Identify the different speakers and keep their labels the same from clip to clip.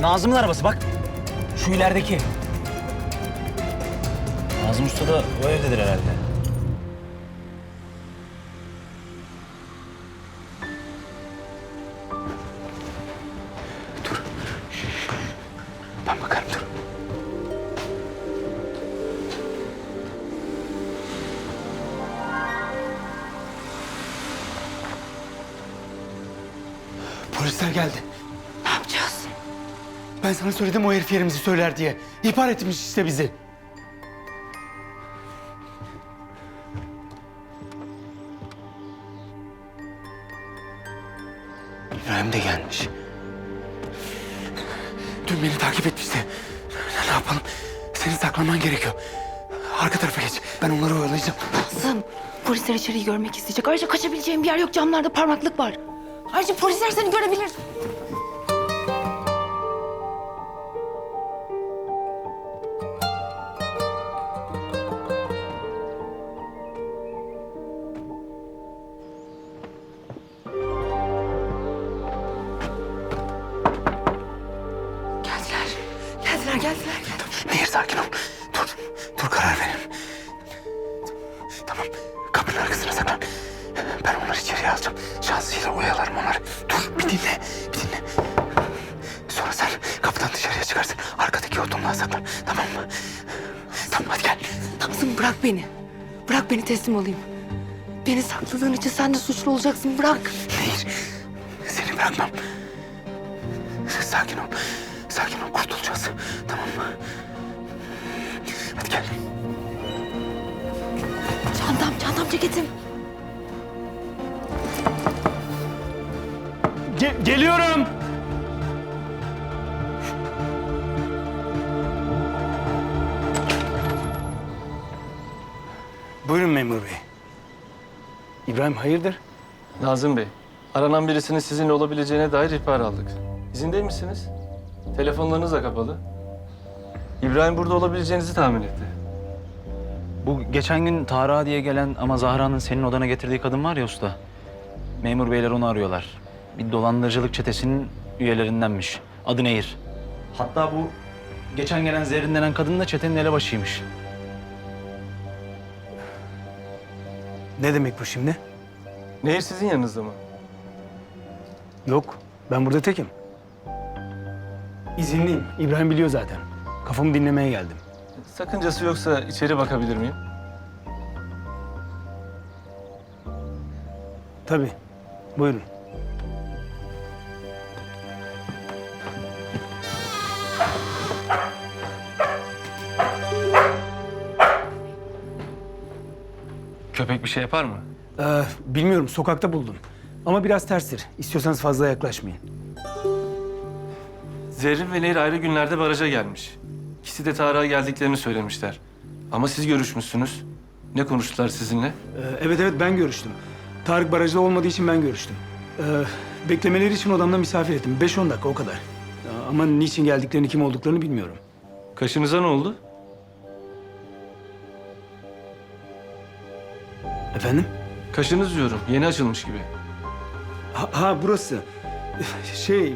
Speaker 1: Nazım'ın arabası bak. Şu ilerideki. Nazım Usta da o evdedir herhalde.
Speaker 2: Ben bakarım dur. Polisler geldi. Ben sana söyledim o herif yerimizi söyler diye. İhbar etmiş işte bizi. İbrahim de gelmiş. Dün beni takip etmişti. Ne yapalım? Seni saklaman gerekiyor. Arka tarafa geç. Ben onları oyalayacağım.
Speaker 3: Kızım, polisler içeriği görmek isteyecek. Ayrıca kaçabileceğim bir yer yok. Camlarda parmaklık var. Ayrıca polisler seni görebilir.
Speaker 2: Sakin ol. Dur. Dur karar verin. Tamam. Kapının arkasına saklan. Ben onları içeriye alacağım. Şansıyla oyalarım onları. Dur bir dinle. Bir dinle. Sonra sen kapıdan dışarıya çıkarsın. Arkadaki odunluğa saklan. Tamam mı? Tamam hadi gel.
Speaker 3: Kızım bırak beni. Bırak beni teslim olayım. Beni sakladığın için sen de suçlu olacaksın. Bırak.
Speaker 2: Nehir. Seni bırakmam. Sakin ol. Sakin ol. Kurtulacağız. Tamam mı? Hadi gel.
Speaker 3: Çantam, çantam, ceketim.
Speaker 2: geliyorum. Buyurun memur bey. İbrahim hayırdır?
Speaker 4: Nazım Bey, aranan birisinin sizinle olabileceğine dair ihbar aldık. İzin misiniz? Telefonlarınız da kapalı. İbrahim burada olabileceğinizi tahmin etti.
Speaker 1: Bu geçen gün Tara diye gelen ama Zahra'nın senin odana getirdiği kadın var ya usta. Memur beyler onu arıyorlar. Bir dolandırıcılık çetesinin üyelerindenmiş. Adı Nehir. Hatta bu geçen gelen Zerrin denen kadın da çetenin elebaşıymış.
Speaker 2: Ne demek bu şimdi?
Speaker 4: Nehir sizin yanınızda mı?
Speaker 2: Yok. Ben burada tekim. İzinliyim. İbrahim biliyor zaten. Kafamı dinlemeye geldim.
Speaker 4: Sakıncası yoksa içeri bakabilir miyim?
Speaker 2: Tabii. Buyurun.
Speaker 4: Köpek bir şey yapar mı?
Speaker 2: Ee, bilmiyorum. Sokakta buldum. Ama biraz terstir. İstiyorsanız fazla yaklaşmayın.
Speaker 4: Zerrin ve Nehir ayrı günlerde baraja gelmiş. İkisi de Tarık'a geldiklerini söylemişler. Ama siz görüşmüşsünüz. Ne konuştular sizinle?
Speaker 2: Ee, evet evet ben görüştüm. Tarık barajda olmadığı için ben görüştüm. Ee, beklemeleri için odamda misafir ettim. 5-10 dakika o kadar. Ee, Ama niçin geldiklerini, kim olduklarını bilmiyorum.
Speaker 4: Kaşınıza ne oldu?
Speaker 2: Efendim?
Speaker 4: Kaşınız diyorum. Yeni açılmış gibi.
Speaker 2: Ha, ha burası. Şey,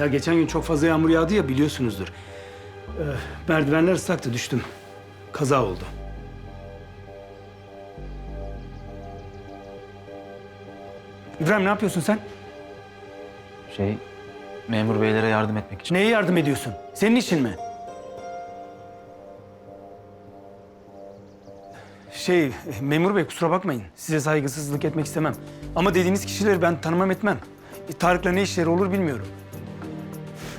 Speaker 2: ya geçen gün çok fazla yağmur yağdı ya biliyorsunuzdur. Ee, merdivenler ıslaktı düştüm. Kaza oldu. İbrahim ne yapıyorsun sen?
Speaker 1: Şey, memur beylere yardım etmek için.
Speaker 2: Neye yardım ediyorsun? Senin için mi? Şey, memur bey kusura bakmayın. Size saygısızlık etmek istemem. Ama dediğiniz kişileri ben tanımam etmem. E, Tarık'la ne işleri olur bilmiyorum.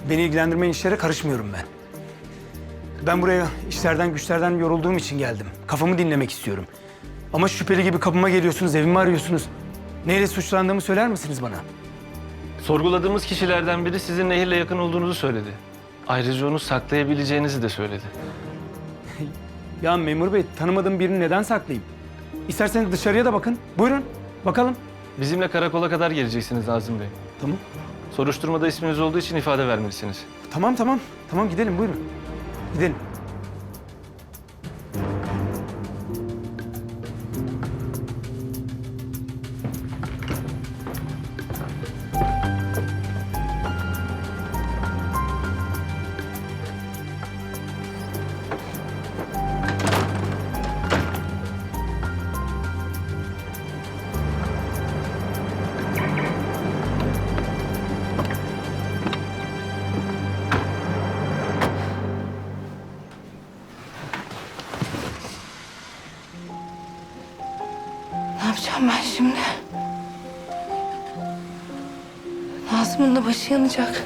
Speaker 2: Beni ilgilendirmeyen işlere karışmıyorum ben. Ben buraya işlerden güçlerden yorulduğum için geldim. Kafamı dinlemek istiyorum. Ama şüpheli gibi kapıma geliyorsunuz, evimi arıyorsunuz. Neyle suçlandığımı söyler misiniz bana?
Speaker 4: Sorguladığımız kişilerden biri sizin Nehir'le yakın olduğunuzu söyledi. Ayrıca onu saklayabileceğinizi de söyledi.
Speaker 2: Ya memur bey tanımadığım birini neden saklayayım? İsterseniz dışarıya da bakın. Buyurun bakalım.
Speaker 4: Bizimle karakola kadar geleceksiniz Nazım Bey.
Speaker 2: Tamam.
Speaker 4: Soruşturmada isminiz olduğu için ifade vermelisiniz.
Speaker 2: Tamam tamam. Tamam gidelim buyurun. Gidelim.
Speaker 3: Yapacağım ben şimdi? Nazım'ın da başı yanacak.